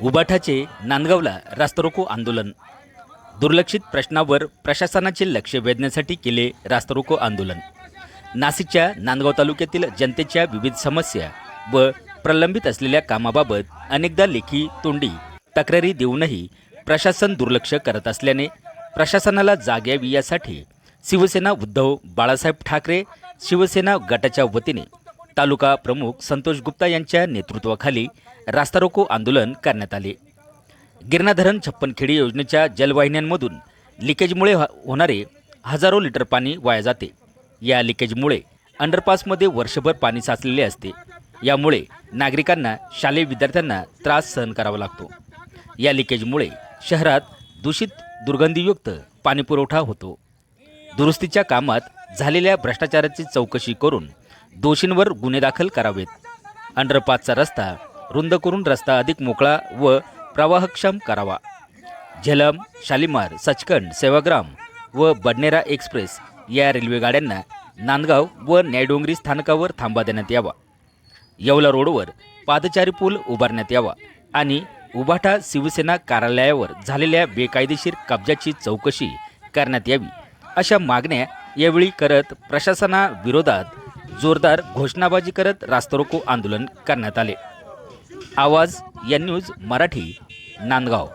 उबाठाचे नांदगावला रास्तरोको आंदोलन. दुर्लक्षित प्रश्नावर प्रशासनाचे लक्ष वेधण्यासाठी केले रास्तरोको आंदोलन. नाशिकच्या नांदगाव तालुक्यातील जनतेच्या विविध समस्या व प्रलंबित असलेल्या कामाबाबत अनेकदा लेखी तोंडी तक्रारी देऊनही प्रशासन दुर्लक्ष करत असल्याने प्रशासनाला जाग यावी यासाठी शिवसेना उद्धव बाळासाहेब ठाकरे शिवसेना गटाच्या वतीने तालुका प्रमुख संतोष गुप्ता यांच्या नेतृत्वाखाली रास्तारोको आंदोलन करण्यात आले. गिरणा धरण छप्पनखेडी योजनेच्या जलवाहिन्यांमधून लिकेजमुळे होणारे हजारो लिटर पाणी वाया जाते. या लिकेजमुळे अंडरपासमध्ये वर्षभर पाणी साचलेले असते. यामुळे नागरिकांना शालेय विद्यार्थ्यांना त्रास सहन करावा लागतो. या लिकेजमुळे शहरात दूषित दुर्गंधीयुक्त पाणीपुरवठा होतो. दुरुस्तीच्या कामात झालेल्या भ्रष्टाचाराची चौकशी करून दोषींवर गुन्हे दाखल करावेत. अंडरपासचा रस्ता रुंद करून रस्ता अधिक मोकळा व प्रवाहक्षम करावा. झेलम शालिमार सचखंड सेवाग्राम व बडनेरा एक्सप्रेस या रेल्वेगाड्यांना नांदगाव व न्यायडोंगरी स्थानकावर थांबा देण्यात यावा. येवला रोडवर पादचारी पूल उभारण्यात यावा आणि उभाटा शिवसेना कार्यालयावर झालेल्या बेकायदेशीर कब्जाची चौकशी करण्यात यावी अशा मागण्या यावेळी करत प्रशासनाविरोधात जोरदार घोषणाबाजी करत रास्तरोको आंदोलन करण्यात आले. आवाज या न्यूज मराठी नांदगाव.